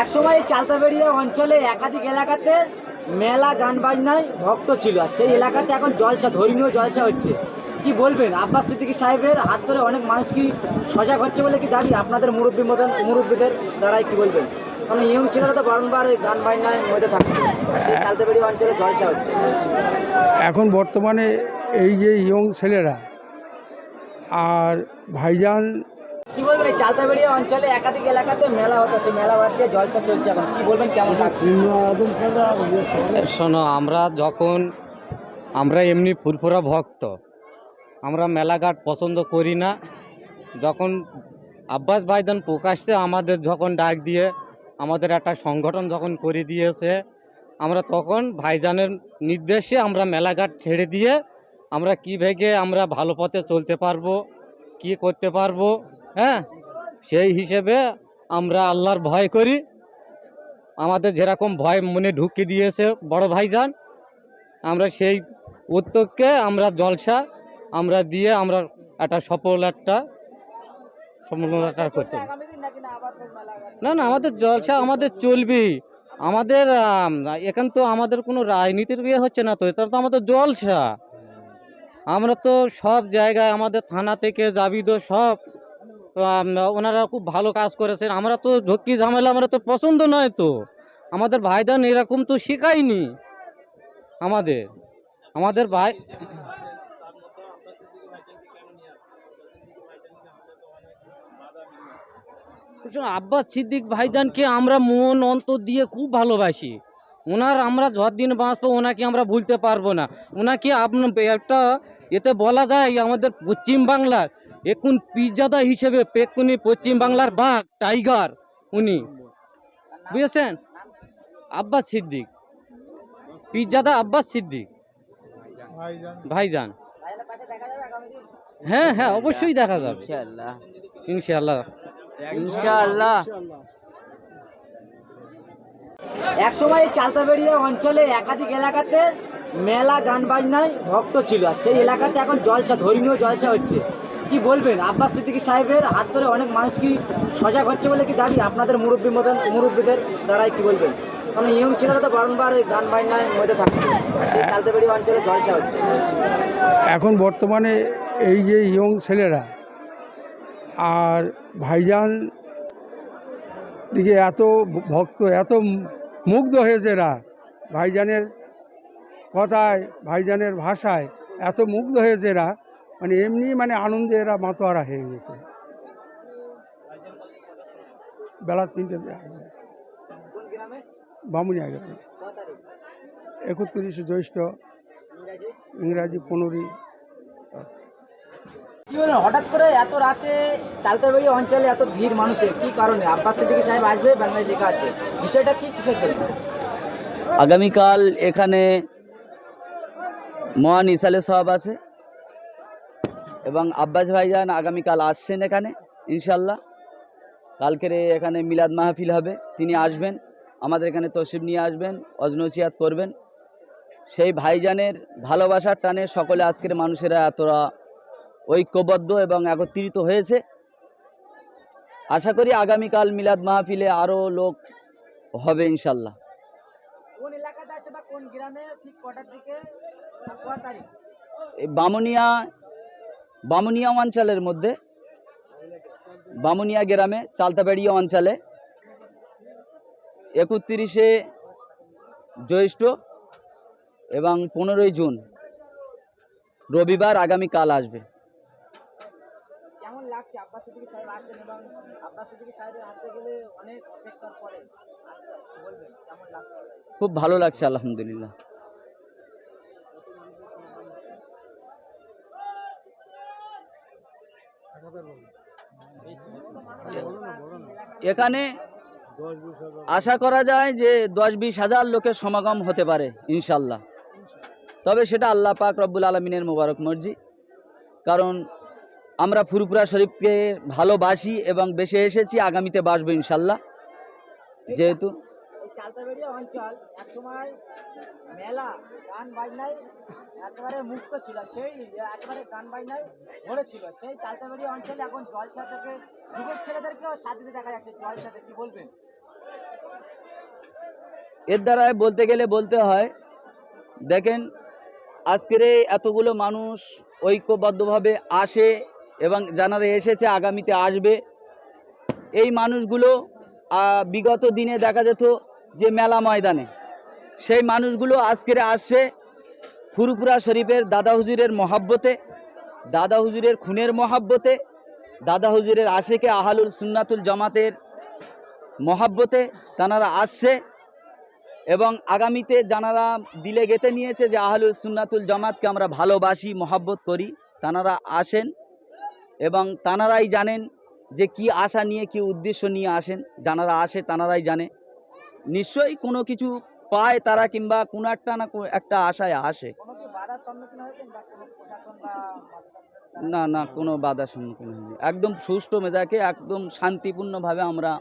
একসময় এই চালতাবেড়িয়া অঞ্চলে একাধিক এলাকাতে মেলা গান বাজনায় ভক্ত ছিল আর সেই এলাকাতে এখন জলসা, ধর্মীয় জলসা হচ্ছে। কি বলবেন? আব্বাস সিদ্দিকী সাহেবের হাত ধরে অনেক মানুষ কি সজাগ হচ্ছে বলে কি দাবি? আপনাদের মুরব্বী মতন মুরব্বীদের দ্বারাই কি বলবেন? কারণ ইয়ং ছেলেরা তো বারংবার এই গান বাজনায় মধ্যে থাকছে। সেই চালতাবেড়িয়া অঞ্চলে জলসা হচ্ছে। এখন বর্তমানে এই যে ইয়ং ছেলেরা আর ভাইজান কি বলবেন অঞ্চলে একাধিক এলাকাতে মেলা হতো, সেই মেলা জলসা চলছে এখন। কি বলবেন, কেমন লাগছে? শোনো, আমরা যখন, আমরা এমনি ফুরফুরা ভক্ত, আমরা মেলাঘাট পছন্দ করি না। যখন আব্বাস ভাইজান প্রকাশ্যে আমাদের যখন ডাক দিয়ে, আমাদের একটা সংগঠন যখন করে দিয়েছে, আমরা তখন ভাইজানের নির্দেশে আমরা মেলাঘাট ছেড়ে দিয়ে, আমরা কী ভেগে আমরা ভালো পথে চলতে পারব, কি করতে পারব হ্যাঁ? সেই হিসেবে আমরা আল্লাহর ভয় করি। আমাদের যেরকম ভয় মনে ঢুকিয়ে দিয়েছে বড় ভাইজান, আমরা সেই উদ্যোগকে আমরা জলসা আমরা দিয়ে আমরা একটা সফল একটা সফলতা করতে না না, আমাদের জলসা আমাদের চলবেই আমাদের এখান তো আমাদের কোনো রাজনীতির বিয়ে হচ্ছে না তো, এটা তো আমাদের জলসা। আমরা তো সব জায়গায় আমাদের থানা থেকে জাবিদ সব ওনারা খুব ভালো কাজ করেছেন। আমরা তো ঝক্কি ঝামেলা, আমরা তো পছন্দ নয় তো। আমাদের ভাইদান এরকম তো শেখায়নি আমাদের। আমাদের ভাই আব্বাস সিদ্দিক ভাইজানকে আমরা মন অন্তর দিয়ে খুব ভালোবাসি। ওনার আমরা যতদিন বাঁচবো, ওনাকে আমরা ভুলতে পারব না। ওনাকে আপনার একটা এতে বলা যায়, আমাদের পশ্চিম বাংলার এখন পিজাদা হিসেবে পেকুনি পশ্চিম বাংলার বাঘ টাইগার উনি। বুঝেছেন? আব্বাস সিদ্দিক। পিজাদা আব্বাস সিদ্দিক। ভাইজান। হ্যাঁ হ্যাঁ অবশ্যই দেখা যাবে। ইনশাআল্লাহ। ইনশাআল্লাহ। ইনশাআল্লাহ। এক সময় চালতাবেড়িয়া অঞ্চলে একাধিক এলাকাতে মেলা গান বাজনায় ভক্ত ছিল আর সেই এলাকাতে এখন জলসা ধর্মীয় জলসা হচ্ছে। কি বলবেন? আব্বাস সিদ্দিকী সাহেবের হাত ধরে অনেক মানুষ কি সজাগ হচ্ছে বলে কি দাবি? আপনাদের মুরব্বী মতন মুরব্বীদের দ্বারাই কি বলবেন? কারণ ইয়ং ছেলেরা তো বারংবার এই গান বাজনায় মধ্যে থাকছে। চালতাবেড়িয়া অঞ্চলে জলসা হচ্ছে। এখন বর্তমানে এই যে ইয়ং ছেলেরা আর ভাইজান দিকে এত ভক্ত, এত মুগ্ধ হয়েছে এরা। ভাইজানের কথায়, ভাইজানের ভাষায় এত মুগ্ধ হয়েছে এরা। মানে এমনি মানে আনন্দে এরা মাতোয়ারা হয়ে গেছে। বেলা তিনটে বামুনিয়া গ্রামে। একত্রিশে জ্যৈষ্ঠ ইংরাজি ইংরাজি পনেরোই হঠাৎ করে এত রাতে চালতাবাড়ি অঞ্চলে এত ভিড় মানুষের কি কারণে? আব্বাস সিদ্দিকী সাহেব আসবে বাংলায় লেখা আছে। বিষয়টা কি কিসের জন্য? আগামীকাল এখানে মহান ইসালে সাহেব আছে। এবং আব্বাস ভাইজান আগামীকাল আসছেন এখানে ইনশাল্লাহ। কালকের এখানে মিলাদ মাহফিল হবে তিনি আসবেন আমাদের এখানে তসিব নিয়ে আসবেন অজনসিয়াত করবেন। সেই ভাইজানের ভালোবাসার টানে সকলে আজকের মানুষেরা এতটা ঐক্যবদ্ধ এবং একত্রিত হয়েছে। আশা করি আগামীকাল মিলাদ মাহফিলে আরও লোক হবে ইনশাল্লাহ। বামুনিয়া বামুনিয়া অঞ্চলের মধ্যে বামুনিয়া গ্রামে চালতাবাড়িয়া অঞ্চলে একত্রিশে জ্যৈষ্ঠ এবং পনেরোই জুন রবিবার আগামীকাল আসবে। খুব ভালো লাগছে সিদ্দিকী সাহেব আসছেন এবং আব্বাস সিদ্দিকী সাহেবের হাতে গেলে অনেক অপেক্ষার পরে আসতে হয়। কি বলবেন কেমন লাগছে খুব ভালো লাগছে আলহামদুলিল্লাহ এখানে আশা করা যায় যে দশ বিশ হাজার লোকের সমাগম হতে পারে, ইনশাল্লাহ। তবে সেটা আল্লাহ পাক রব্বুল আলমিনের মোবারক মর্জি। কারণ আমরা ফুরপুরা শরীফকে ভালোবাসি এবং বেশি এসেছি, আগামীতে বাসবো ইনশাল্লাহ। যেহেতু অঞ্চল মেলা গান বাজনায় মুক্ত ছিল। সেই গান বাজনায় সেই অঞ্চলে এখন জলসা থেকে যুবক ছেলেদেরকেও সাথে দেখা যাচ্ছে। জলসাতে কি বলবেন? এর দ্বারায় বলতে গেলে বলতে হয়, দেখেন, আজকের এই এতগুলো মানুষ ঐক্যবদ্ধভাবে আসে এবং যারা এসেছে আগামীতে আসবে, এই মানুষগুলো বিগত দিনে দেখা যেত যে মেলা ময়দানে। সেই মানুষগুলো আজকের আসছে ফুরপুরা শরীফের দাদা হুজুরের মহাব্বতে, দাদা হুজুরের খুনের মহাব্বতে, দাদা হুজুরের আশেকে আহালুল সুন্নাতুল জামাতের মহাব্বতে তানারা আসছে এবং আগামীতে যারা দিলে গেতে নিয়েছে যে আহলুল সুন্নাতুল জামাতকে আমরা ভালোবাসি, মহাব্বত করি, তানারা আসেন এবং তানারাই জানেন যে কি আশা নিয়ে, কি উদ্দেশ্য নিয়ে আসেন। যারা আসে তানারাই জানে। নিশ্চয়ই কোনো কিছু পায় তারা কিংবা কোনো একটা না একটা আশায় আসে? না না কোনো বাধার সম্মুখীন হয়নি। একদম সুষ্ঠু মেজাকে একদম শান্তিপূর্ণভাবে আমরা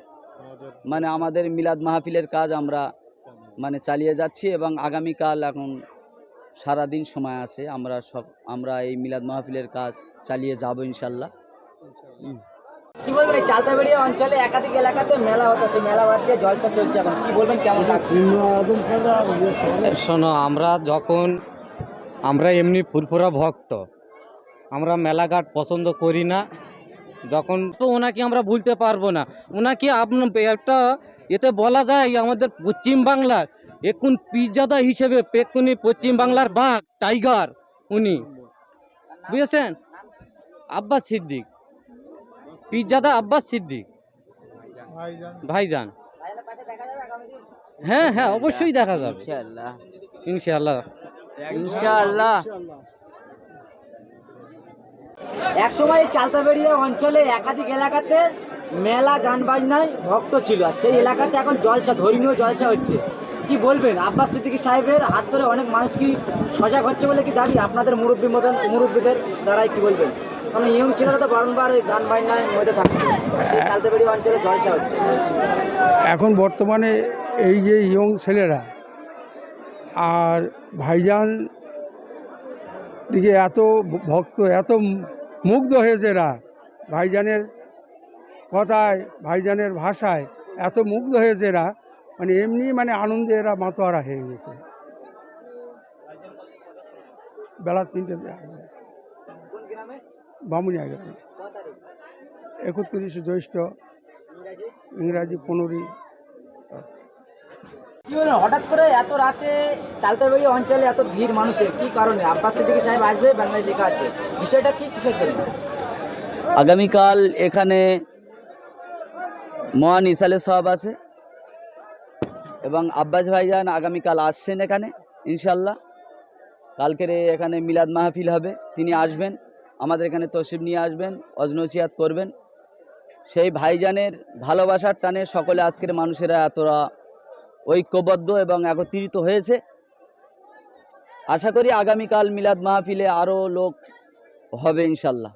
মানে আমাদের মিলাদ মাহফিলের কাজ আমরা মানে চালিয়ে যাচ্ছি এবং আগামীকাল এখন সারাদিন সময় আছে আমরা সব আমরা এই মিলাদ মাহফিলের কাজ চালিয়ে যাব ইনশাল্লাহ। কি বলবেন, এই অঞ্চলে একাধিক এলাকাতে মেলা হতো, সেই মেলা বাদ দিয়ে জলসা চলছে এখন। কি বলবেন, কেমন লাগছে? শোনো, আমরা যখন, আমরা এমনি ফুরফুরা ভক্ত, আমরা মেলাঘাট পছন্দ করি না, যখন তো ওনাকে আমরা ভুলতে পারব না। ওনাকে আপনার একটা এতে বলা যায়, আমাদের পশ্চিম বাংলার এখন পিজাদা হিসেবে পেকুনি পশ্চিম বাংলার বাঘ, টাইগার, উনি। বুঝেছেন? আব্বাস সিদ্দিক। পিজাদা আব্বাস সিদ্দিক। ভাইজান। হ্যাঁ হ্যাঁ অবশ্যই দেখা যাবে। ইনশাল্লাহ ইনশাআল্লাহ। ইনশাল্লাহ এক সময় চালতাবেড়িয়া অঞ্চলে একাধিক এলাকাতে মেলা গান বাজনায় ভক্ত ছিল আর সেই এলাকাতে এখন জলসা ধর্মীয় জলসা হচ্ছে। কি বলবেন? আব্বাস সিদ্দিকী সাহেবের হাত ধরে অনেক মানুষ কি সজাগ হচ্ছে বলে কি দাবি? আপনাদের মুরব্বী মতন মুরব্বীদের দ্বারাই কি বলবেন? কারণ ইয়ং ছেলেরা তো বারংবার এই গান বাজনায় মধ্যে থাকছে সেই অঞ্চলে জলসা হচ্ছে এখন বর্তমানে এই যে ইয়ং ছেলেরা আর ভাইজান দিকে এত ভক্ত এত মুগ্ধ হয়েছে এরা। ভাইজানের কথায় ভাইজানের ভাষায় এত মুগ্ধ হয়েছে এরা। মানে এমনি মানে আনন্দে এরা মাতোয়ারা হয়ে গেছে। বেলা তিনটে বামুনিয়া গ্রামে তারিখ একত্রিশে জ্যৈষ্ঠ ইংরাজি পনেরোই। কি হলো? হঠাৎ করে এত রাতে চালতাবাড়ি অঞ্চলে এত ভিড় মানুষের কি কারণে? আব্বাস সিদ্দিকী সাহেব আসবে বাংলায় লেখা আছে। বিষয়টা কি কিসের জন্য? আগামীকাল এখানে মহান ইসালে সাহাব আছে এবং আব্বাস ভাইজান আগামীকাল আসছেন এখানে ইনশাল্লাহ কালকের এখানে মিলাদ মাহফিল হবে তিনি আসবেন। আমাদের এখানে তসিব নিয়ে আসবেন অজনসিয়াত করবেন। সেই ভাইজানের ভালোবাসার টানে সকলে আজকের মানুষেরা এতটা ঐক্যবদ্ধ এবং একত্রিত হয়েছে। আশা করি আগামীকাল মিলাদ মাহফিলে আরও লোক হবে ইনশাল্লাহ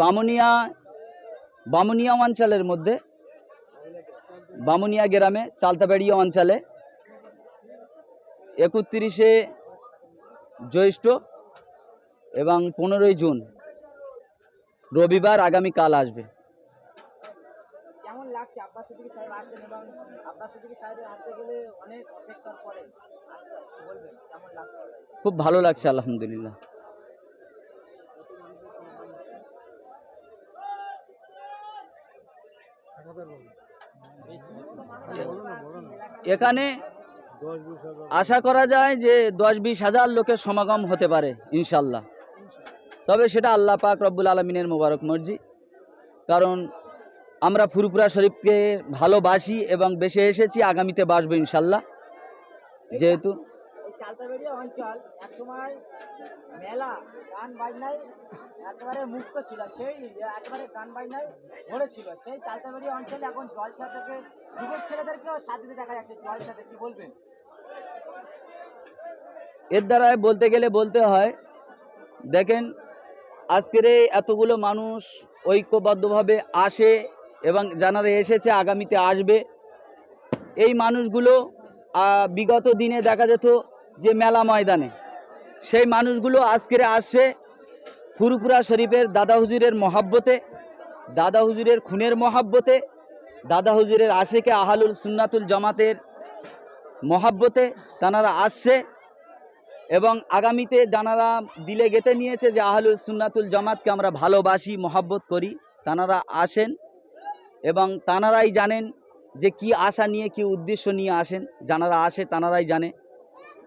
বামুনিয়া বামুনিয়া অঞ্চলের মধ্যে বামুনিয়া গ্রামে চালতাবাড়িয়া অঞ্চলে। একত্রিশে জ্যৈষ্ঠ এবং পনেরোই জুন রবিবার আগামীকাল আসবে। খুব ভালো লাগছে আলহামদুলিল্লাহ। এখানে আশা করা যায় যে দশ বিশ হাজার লোকের সমাগম হতে পারে ইনশাল্লাহ তবে সেটা আল্লাহ পাক রব্বুল আলমিনের মোবারক মর্জি। কারণ আমরা ফুরপুরা শরীফকে ভালোবাসি এবং বেশি এসেছি, আগামীতে বাসবো ইনশাল্লাহ যেহেতু সাথে দেখা যাচ্ছে। কি বলবেন? এর দ্বারায় বলতে গেলে বলতে হয়, দেখেন আজকের এই এতগুলো মানুষ ঐক্যবদ্ধভাবে আসে এবং যারা এসেছে আগামীতে আসবে, এই মানুষগুলো বিগত দিনে দেখা যেত যে মেলা ময়দানে, সেই মানুষগুলো আজকের আসছে ফুরপুরা শরীফের দাদা হুজুরের মহাব্বতে, দাদা হুজুরের খুনের মহাব্বতে, দাদা হুজুরের আশেকে আহালুল সুন্নাতুল জামাতের মহাব্বতে তানারা আসছে। এবং আগামীতে যারা দিলে গেতে নিয়েছে যে আহলুল সুন্নাতুল জামাতকে আমরা ভালোবাসি, মহাব্বত করি। তানারা আসেন এবং তানারাই জানেন যে কি আশা নিয়ে, কি উদ্দেশ্য নিয়ে আসেন। যারা আসে, তানারাই জানে।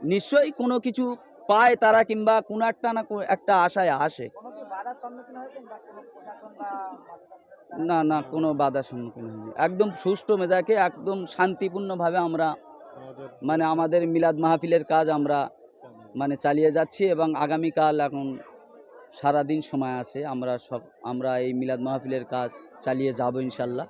নিশ্চয়ই কোনো কিছু পায় তারা কিংবা কোনো একটা না একটা আশায় আসে। না না, কোনো বাধার সম্মুখীন হয়নি। একদম সুষ্ঠু মেজাকে একদম শান্তিপূর্ণভাবে আমরা মানে আমাদের মিলাদ মাহফিলের কাজ আমরা মানে চালিয়ে যাচ্ছি এবং আগামীকাল এখন সারাদিন সময় আছে আমরা সব আমরা এই মিলাদ মাহফিলের কাজ চালিয়ে যাব ইনশাল্লাহ।